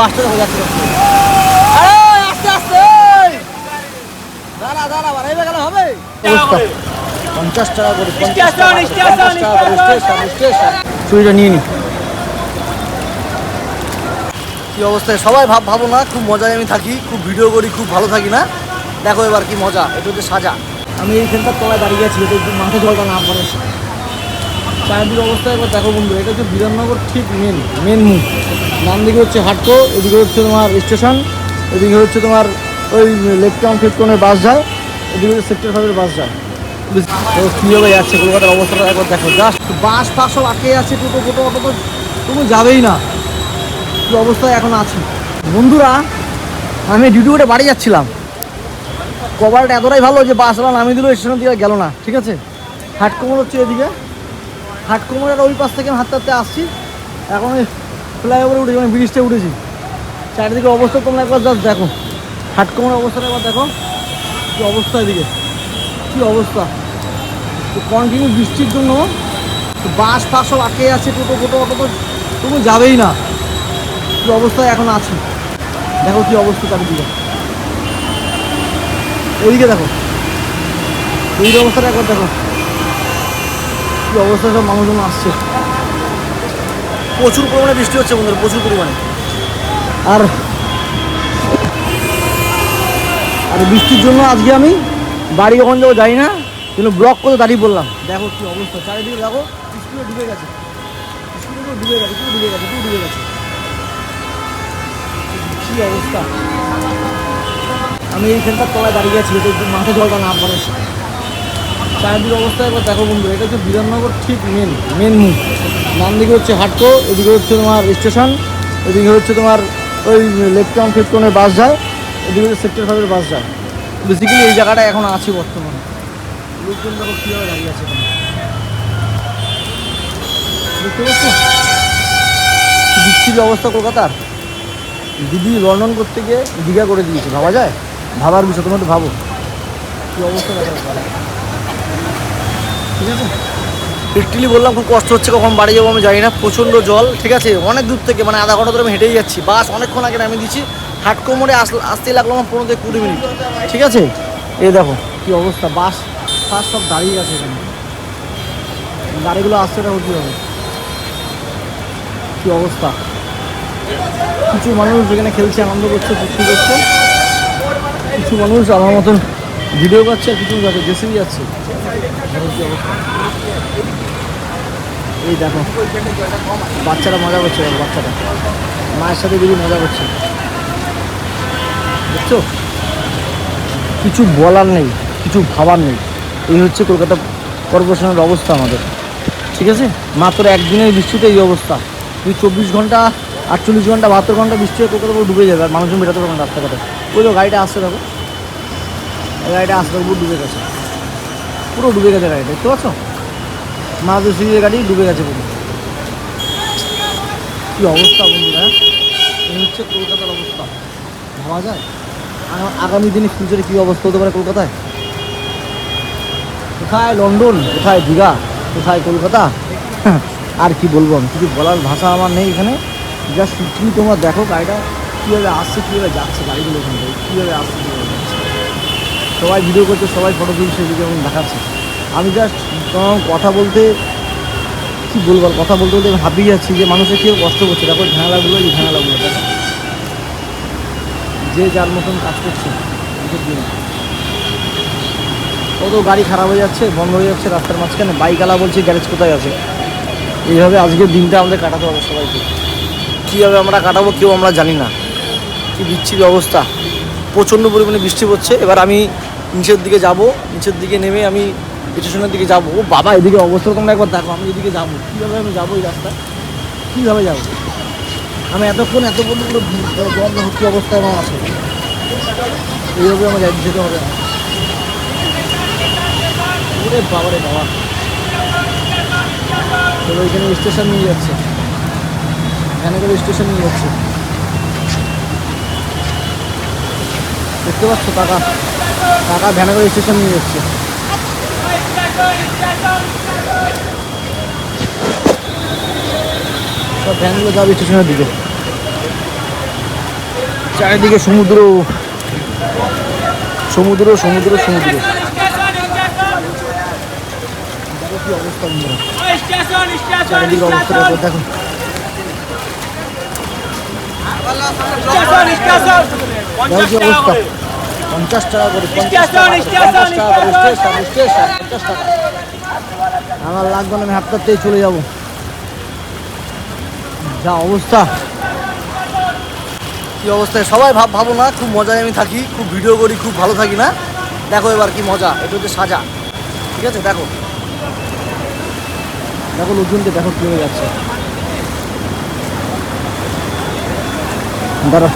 বাসটা দেখো যাচ্ছে। আরে আস্তে আস্তে দাঁড়া দাঁড়া বাড়াইবে গেলে হবে? পঞ্চাশ টাকা করে পঞ্চাশ টাকা করে, চুরিটা নিয়ে নি। কি অবস্থায়? সবাই ভাব ভাবো না খুব মজায় আমি থাকি খুব ভিডিও করি খুব ভালো থাকি না। দেখো এবার কি মজা এটা হচ্ছে সাজা। আমি এইখানটার তলায় দাঁড়িয়ে আছি এটা একটু মাথা জলটা না পড়ে। চারিদিকে অবস্থা একবার দেখো বন্ধু, এটা হচ্ছে বিধাননগর ঠিক মেন মেন মুখ ডান দিকে হচ্ছে হাটকো, এদিকে হচ্ছে তোমার স্টেশন এদিকে হচ্ছে তোমার ওই লেক টাউন ফিফটনের বাস যায় এদিকে হচ্ছে সেক্টর ফাইভের বাস যায় তো যাচ্ছে কলকাতার অবস্থাটা একবার দেখো। জাস্ট বাস ফাস সব আটকে আছে টোটো টোটো অটো তো তুমি যাবেই না। কি অবস্থায় এখন আছি? বন্ধুরা, আমি ডিউটি করে বাড়ি যাচ্ছিলাম। কভারটা এতটাই ভালো যে বাসওয়ালা নামিয়ে দিল স্টেশন দিকে গেল না, ঠিক আছে? হাটকোমর হচ্ছে এদিকে। হাটকোমরের ওই পাশ থেকে আমি হাঁটতে হাঁটতে আসছি। এখন ওই ফ্লাইওভারে উঠেছি মানে ব্রিজটা উঠেছি। চারিদিকে অবস্থা তোমরা একবার জাস্ট দেখো। হাটকোমরের অবস্থাটা একবার দেখো, কী অবস্থা এদিকে। কী অবস্থা। তো কন্টিনিউ বৃষ্টির জন্য বাস ফাস সব আটকে আছে, টোটো টোটো অটো তো তুমি যাবেই না। কি অবস্থায় এখন আছি। দেখো কী অবস্থা চারিদিকে। ওইদিকে দেখো। এই অবস্থাটা একবার দেখো। কি অবস্থা সব মানুষজন আসছে? প্রচুর পরিমাণে বৃষ্টি হচ্ছে বন্ধুরা প্রচুর পরিমাণে। আর আর বৃষ্টির জন্য আজকে আমি বাড়ি কখন যাব যাই না কিন্তু ব্লক করে দাঁড়িয়ে বললাম দেখো কি অবস্থা চারিদিকে দেখো স্কুলে ডুবে গেছে। স্কুলে ডুবে গেছে পুরো ডুবে গেছে পুরো ডুবে গেছে। কি অবস্থা? আমি এইখানটার তলায় দাঁড়িয়ে আছি মাথা জলটা না পড়ে। চারিদিকে অবস্থা একবার দেখো বন্ধু, এটা হচ্ছে বিধাননগর ঠিক মেন মেন মুখ ডান দিকে হচ্ছে হাটকো এদিকে হচ্ছে তোমার স্টেশন এদিকে হচ্ছে তোমার ওই লেক টাউন ফিফটনের বাস যায়, এদিকে হচ্ছে সেক্টর ফাইভের বাস যায়। বেসিক্যালি এই জায়গাটা এখন আছে বর্তমানে। লোকজন দেখো কীভাবে দাঁড়িয়ে আছে কি বিচ্ছিরি অবস্থা কলকাতার। দিদি লন্ডন করতে গিয়ে দীঘা করে দিয়েছে, ভাবা যায়? ভাবার বিষয়, তোমার একটু ভাবো। কী অবস্থা দেখা ঠিক আছে? লিটারলি বললাম, খুব কষ্ট হচ্ছে, কখন বাড়ি যাব আমি জানি না, প্রচণ্ড জল, ঠিক আছে? অনেক দূর থেকে মানে আধা ঘণ্টা ধরে আমি হেঁটেই যাচ্ছি। বাস অনেকক্ষণ আগে নামিয়ে দিচ্ছি হাট কোমরে আস, আসতেই লাগল আমার পনেরো থেকে কুড়ি মিনিট। ঠিক আছে? এই দেখো, কি অবস্থা, বাস বাস সব দাঁড়িয়ে গেছে এখানে। গাড়িগুলো আসছে দেখো কীভাবে কি অবস্থা? কিছু মানুষ যেখানে খেলছে, আনন্দ করছে ফুর্তি করছে। কিছু মানুষ আমার মতন ভিডিও করছে আর কিছু যাচ্ছে জেসিবি যাচ্ছে। এই দেখো, বাচ্চারা মজা করছে বাচ্চারা। মায়ের সাথে দিদি মজা করছে। বুঝছ? কিছু বলার নেই, কিছু ভাবার নেই। এই হচ্ছে কলকাতা কর্পোরেশনের অবস্থা আমাদের। ঠিক আছে? মাত্র একদিনের বৃষ্টিতে এই অবস্থা। তুই চব্বিশ ঘণ্টা, আটচল্লিশ ঘণ্টা, বাহাত্তর ঘণ্টা বৃষ্টি হয়ে, কলকাতা ডুবে যাবে, আর মানুষজন বেরোতে পারবে রাস্তাঘাটে। ওই তো গাড়িটা দেখো। এই গাড়িটা আসতে পুরো ডুবে গেছে। পুরো ডুবে গেছে গাড়ি দেখতে পাচ্ছ? মাঝে সিরিজের গাড়ি ডুবে গেছে পুরো। কী অবস্থা বন্ধুরা এই হচ্ছে কলকাতার অবস্থা। ভাবা যায়? আগামী দিনে ফিউচারে কী অবস্থা হতে পারে কলকাতায়? কোথায় লন্ডন? কোথায় দীঘা? কোথায় কলকাতা? আর কি বলব আমি? কিছু বলার ভাষা আমার নেই এখানে। জাস্ট তুমি তোমরা দেখো গাড়িটা, কীভাবে আসছে, কীভাবে যাচ্ছে গাড়িগুলো ওখান থেকে, কীভাবে আসছে, কীভাবে সবাই ভিডিও করছে, সবাই ফটো তুলছে এবং দেখাচ্ছে। আমি জাস্ট তোমার কথা বলতে, কি বলব কথা বলতে বলতে হাঁপিয়ে যাচ্ছি যে মানুষের কেউ কষ্ট করছে। দেখো, ঝামেলাগুলো এই ঝামেলাগুলো দেখো যে যার মতন কাজ করছে কত গাড়ি খারাপ হয়ে যাচ্ছে, বন্ধ হয়ে যাচ্ছে রাস্তার মাঝখানে। বাইক আলা বলছে গ্যারেজ কোথায় আছে? এইভাবে আজকের দিনটা আমাদের কাটাতে হবে সবাইকে। কীভাবে আমরা কাটাবো কেউ আমরা জানি না। কি বিচ্ছিরি অবস্থা। প্রচণ্ড পরিমাণে বৃষ্টি পড়ছে। এবার আমি নিচের দিকে যাব, নিচের দিকে নেমে আমি স্টেশনের দিকে যাব। ও বাবা, এদিকে অবস্থা তোমরা একবার দেখো, আমি এদিকে যাব। কীভাবে আমি যাব এই রাস্তা কীভাবে যাব? আমি এতক্ষণ এত বলল পুরো জল দেখো কী অবস্থায় আমার আছে। এইভাবে আমার যেতে হবে। ওরে বাবা রে বাবা। চলো, এখানে স্টেশন নিয়ে যাচ্ছে। এখানে করে স্টেশন নিয়ে যাচ্ছে। দেখতে পাচ্ছ, টাকা টাকা ভ্যানে করে স্টেশন নিয়ে যাচ্ছে। সব ভ্যানগুলো যাবে স্টেশনের দিকে। চারিদিকে সমুদ্র। সমুদ্র সমুদ্র সমুদ্র। চারিদিকে অবস্থা দেখো দেখো দেখো কি অবস্থা পঞ্চাশ টাকা পঞ্চাশ টাকা করে, পঞ্চাশ টাকা। আমার লাগবে না আমি হাঁটতেই চলে যাব যা অবস্থা কি অবস্থায় সবাই ভাব ভাবো না খুব মজায় আমি থাকি খুব ভিডিও করি খুব ভালো থাকি না দেখো এবার কি মজা এটা হচ্ছে সাজা ঠিক আছে দেখো দেখো লোকজনকে দেখো কি হয়ে যাচ্ছে দাঁড়া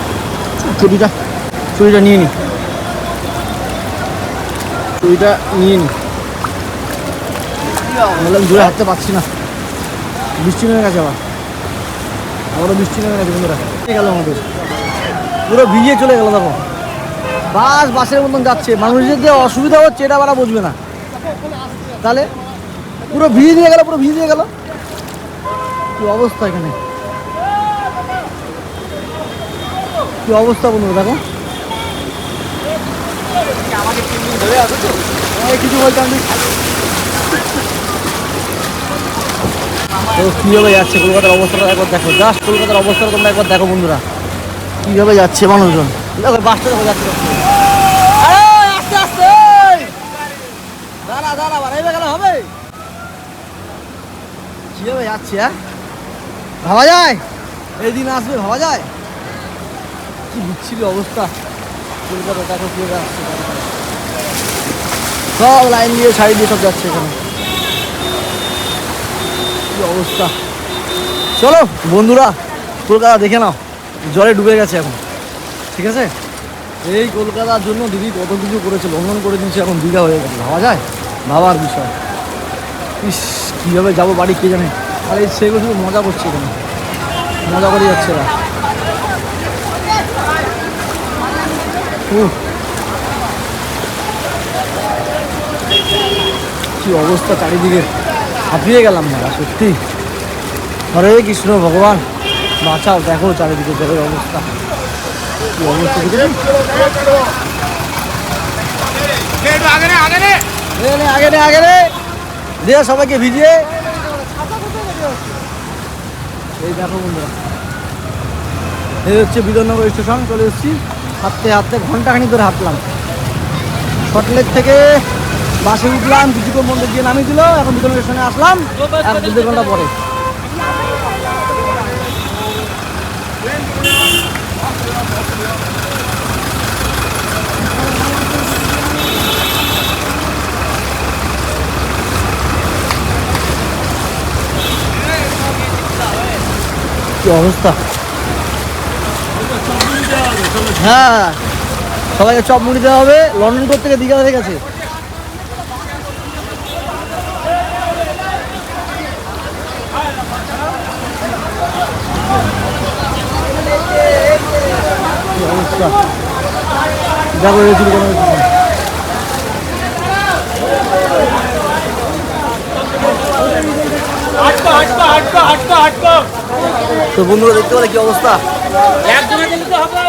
চুরিটা চুরিটা নিয়ে নি। চুরিটা নিয়ে নি। বললাম দূরে হাঁটতে পারছি না। বৃষ্টি নেমে গেছে আবার। আবারও বৃষ্টি নেমে গেছে বন্ধুরা। গেল আমাদের। পুরো ভিজিয়ে চলে গেল, দেখো। বাস, বাসের মতন যাচ্ছে। মানুষের যে অসুবিধা হচ্ছে, এটা ওরা বুঝবে না। তাহলে পুরো ভিজে দিয়ে গেল, পুরো ভিজে দিয়ে গেল। কি অবস্থা এখানে? কি অবস্থা বন্ধুরা দেখো। কিছু বলতাম। তো কীভাবে যাচ্ছে কলকাতার অবস্থাটা একবার দেখো জাস্ট কলকাতার অবস্থাটা তোমরা একবার দেখো বন্ধুরা। কীভাবে যাচ্ছে মানুষজন? দেখো বাসটা দেখো যাচ্ছে আরে, আস্তে আস্তে দাঁড়া দাঁড়া বাড়াইবে গেলে হবে? কীভাবে যাচ্ছে হ্যাঁ? ভাবা যায়? এই দিন আসবে ভাবা যায়? কি বিচ্ছিরি অবস্থা। কলকাতা দেখো কীভাবে আসছে। সব লাইন দিয়ে সাইড দিয়ে সব যাচ্ছে এখানে। কি অবস্থা। চলো, বন্ধুরা, কলকাতা দেখে নাও। জলে ডুবে গেছে এখন। ঠিক আছে? এই কলকাতার জন্য দিদি কত কিছু করেছে, লঙ্ঘন করে দিয়েছে এখন দীঘা হয়ে গেছে। ভাবা যায়? ভাবার বিষয়। ইস, কীভাবে যাব বাড়ি কে জানে? আর এই সেগুলো শুধু মজা করছে এখানে। মজা করে যাচ্ছে এরা। কি অবস্থা চারিদিকে? হাঁপিয়ে গেলাম না সত্যি। হরে কৃষ্ণ ভগবান, বাঁচাও, দেখো চারিদিকে জলের অবস্থা। কি অবস্থা আগে আগে নে। দিয়ে সবাইকে ভিজিয়ে। এই দেখো বন্ধুরা। এই হচ্ছে বিধাননগর স্টেশন, চলে এসেছি। হাঁটতে হাঁটতে ঘন্টাখানি ধরে হাঁটলাম। শর্টলেক থেকে বাসে উঠলাম, কিছুক্ষণ মন্দির গিয়ে নামিয়ে দিল, এখন বিধাননগর স্টেশনে আসলাম, এক দু ঘণ্টা পরে। অবস্থা? হ্যাঁ। সবাইকে চপ মুড়ি দেওয়া হবে। লন্ডন কোর থেকে দীঘা হয়ে গেছে। কোনো তো বন্ধুরা দেখতে পেলে কি অবস্থা? একজনের দিলে তো হবে।